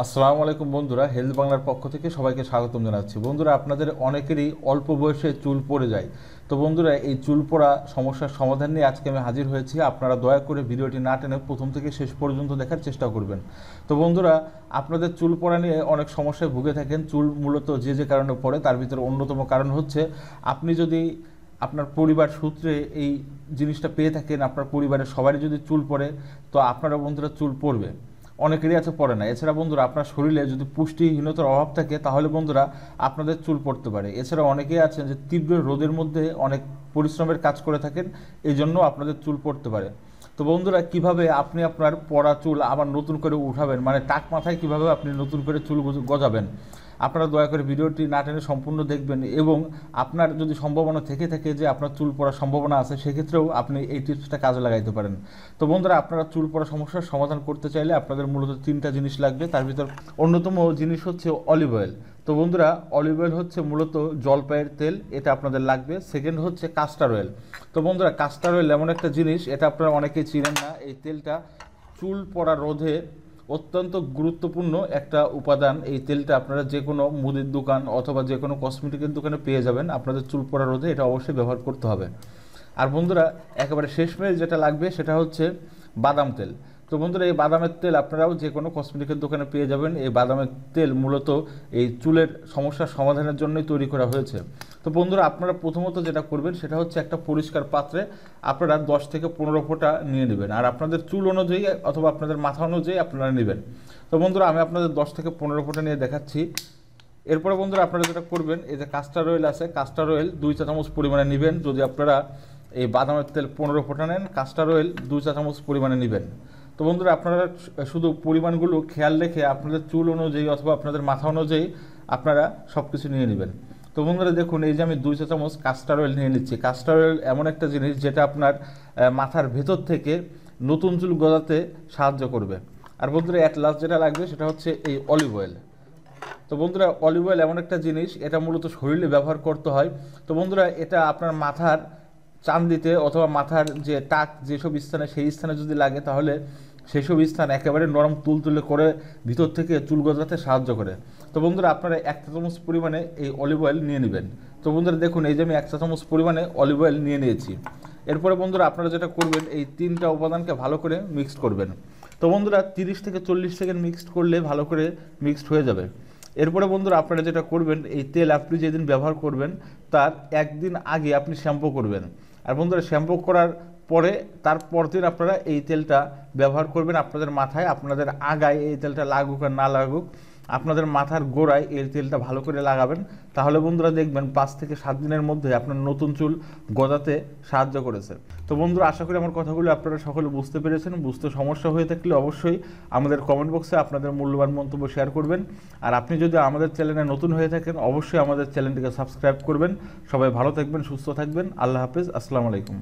আসসালামু আলাইকুম বন্ধুরা হেলথ বাংলার পক্ষ থেকে সবাইকে স্বাগতম জানাচ্ছি। বন্ধুরা আপনাদের অনেকেরই অল্প বয়সে চুল পড়ে যায়। তো বন্ধুরা, এই চুল পড়া সমস্যার সমাধান নিয়ে আজকে আমি হাজির হয়েছি। আপনারা দয়া করে ভিডিওটি না টেনে প্রথম থেকে শেষ পর্যন্ত দেখার চেষ্টা করবেন। তো বন্ধুরা, আপনাদের চুল পড়া নিয়ে অনেক সমস্যায় ভুগে থাকেন। চুল মূলত যে যে কারণে পড়ে, তার ভিতরে অন্যতম কারণ হচ্ছে, আপনি যদি আপনার পরিবার সূত্রে এই জিনিসটা পেয়ে থাকেন, আপনার পরিবারের সবারই যদি চুল পড়ে, তো আপনারা বন্ধুরা চুল পড়বে। অনেকেরই আছে, পড়ে না। এছাড়া বন্ধুরা, আপনার শরীরে যদি পুষ্টিহীনতার অভাব থাকে, তাহলে বন্ধুরা আপনাদের চুল পড়তে পারে। এছাড়া অনেকেই আছেন যে তীব্র রোদের মধ্যে অনেক পরিশ্রমের কাজ করে থাকেন এই জন্য আপনাদের চুল পড়তে পারে। তো বন্ধুরা, কীভাবে আপনি আপনার পড়া চুল আবার নতুন করে উঠাবেন? মানে টাক মাথায় কীভাবে আপনি নতুন করে চুল গজাবেন? আপনারা দয়া করে ভিডিওটি না টেনে সম্পূর্ণ দেখবেন এবং আপনার যদি সম্ভাবনা থেকে থাকে যে আপনার চুল পড়ার সম্ভাবনা আছে, সেক্ষেত্রেও আপনি এই টিপসটা কাজে লাগাইতে পারেন। তো বন্ধুরা, আপনারা চুল পড়া সমস্যার সমাধান করতে চাইলে আপনাদের মূলত তিনটা জিনিস লাগবে। তার ভিতর অন্যতম জিনিস হচ্ছে অলিভ অয়েল তো বন্ধুরা অলিভ অয়েল হচ্ছে মূলত জলপাইয়ের তেল, এটা আপনাদের লাগবে। সেকেন্ড হচ্ছে কাস্টার অয়েল তো বন্ধুরা কাস্টার অয়েল এমন একটা জিনিস, এটা আপনারা অনেকেই চিনেন না, এই তেলটা চুল পড়া রোধে অত্যন্ত গুরুত্বপূর্ণ একটা উপাদান। এই তেলটা আপনারা যে কোনো মুদির দোকান অথবা যে কোনো কসমেটিকের দোকানে পেয়ে যাবেন। আপনাদের চুল পড়া রোধে এটা অবশ্যই ব্যবহার করতে হবে। আর বন্ধুরা, একেবারে শেষমেশ যেটা লাগবে সেটা হচ্ছে বাদাম তেল। তো বন্ধুরা, এই বাদামের তেল আপনারাও যে কোনো কসমেটিকের দোকানে পেয়ে যাবেন। এই বাদামের তেল মূলত এই চুলের সমস্যার সমাধানের জন্যই তৈরি করা হয়েছে। তো বন্ধুরা, আপনারা প্রথমত যেটা করবেন, সেটা হচ্ছে একটা পরিষ্কার পাত্রে আপনারা দশ থেকে পনেরো ফোঁটা নিয়ে নেবেন। আর আপনাদের চুল অনুযায়ী অথবা আপনাদের মাথা অনুযায়ী আপনারা নেবেন। তো বন্ধুরা, আমি আপনাদের দশ থেকে পনেরো ফোঁটা নিয়ে দেখাচ্ছি। এরপরে বন্ধুরা, আপনারা যেটা করবেন, এই যে কাস্টার অয়েল আছে কাস্টার অয়েল দুই চা চামচ পরিমাণে নেবেন। যদি আপনারা এই বাদামের তেল পনেরো ফোঁটা নেন কাস্টার অয়েল দুই চা চামচ পরিমাণে নেবেন। তো বন্ধুরা, আপনারা শুধু পরিমাণগুলো খেয়াল রেখে আপনাদের চুল অনুযায়ী অথবা আপনাদের মাথা অনুযায়ী আপনারা সব কিছু নিয়ে নেবেন। তো বন্ধুরা, দেখুন, এই যে আমি দুই চামচ কাস্টার অয়েল নিয়ে নিচ্ছি। কাস্টার অয়েল এমন একটা জিনিস যেটা আপনার মাথার ভেতর থেকে নতুন চুল গজাতে সাহায্য করবে। আর বন্ধুরা অ্যাট লাস্ট যেটা লাগবে সেটা হচ্ছে এই অলিভ অয়েল তো বন্ধুরা অলিভ অয়েল এমন একটা জিনিস, এটা মূলত শরীরে ব্যবহার করতে হয়। তো বন্ধুরা, এটা আপনার মাথার চান্দিতে অথবা মাথার যে টাক যেসব স্থানে, সেই স্থানে যদি লাগে, তাহলে সেসব স্থান একেবারে নরম তুলতুলে করে ভিতর থেকে চুল গজাতে সাহায্য করে। তো বন্ধুরা, আপনারা এক চামচ পরিমাণে এই অলিভ অয়েল নিয়ে নেবেন। তো বন্ধুরা, দেখুন, এই যে আমি এক চামচ পরিমাণে অলিভ অয়েল নিয়ে নিয়েছি। এরপরে বন্ধুরা, আপনারা যেটা করবেন, এই তিনটা উপাদানকে ভালো করে মিক্সড করবেন। তো বন্ধুরা, তিরিশ থেকে চল্লিশ সেকেন্ড মিক্সড করলে ভালো করে মিক্সড হয়ে যাবে। এরপরে বন্ধুরা আপনারা যেটা করবেন, এই তেল আপনি যেদিন ব্যবহার করবেন, তার একদিন আগে আপনি শ্যাম্পু করবেন। আর বন্ধুরা, শ্যাম্পু করার পরে, তার পরদিন আপনারা এই তেলটা ব্যবহার করবেন আপনাদের মাথায়, আপনাদের আগায় এই তেলটা লাগুক আর না লাগুক। আপনাদের মাথার গোড়ায় এই তেলটা ভালো করে লাগাবেন। তাহলে বন্ধুরা দেখবেন পাঁচ থেকে সাত দিনের মধ্যে আপনার নতুন চুল গজাতে সাহায্য করেছে। তো বন্ধুরা, আশা করি আমার কথাগুলো আপনারা সকলে বুঝতে পেরেছেন। বুঝতে সমস্যা হয়ে থাকলে অবশ্যই আমাদের কমেন্ট বক্সে আপনাদের মূল্যবান মন্তব্য শেয়ার করবেন। আর আপনি যদি আমাদের চ্যানেলে নতুন হয়ে থাকেন, অবশ্যই আমাদের চ্যানেলটিকে সাবস্ক্রাইব করবেন। সবাই ভালো থাকবেন, সুস্থ থাকবেন। আল্লাহ হাফিজ, আসসালামু আলাইকুম।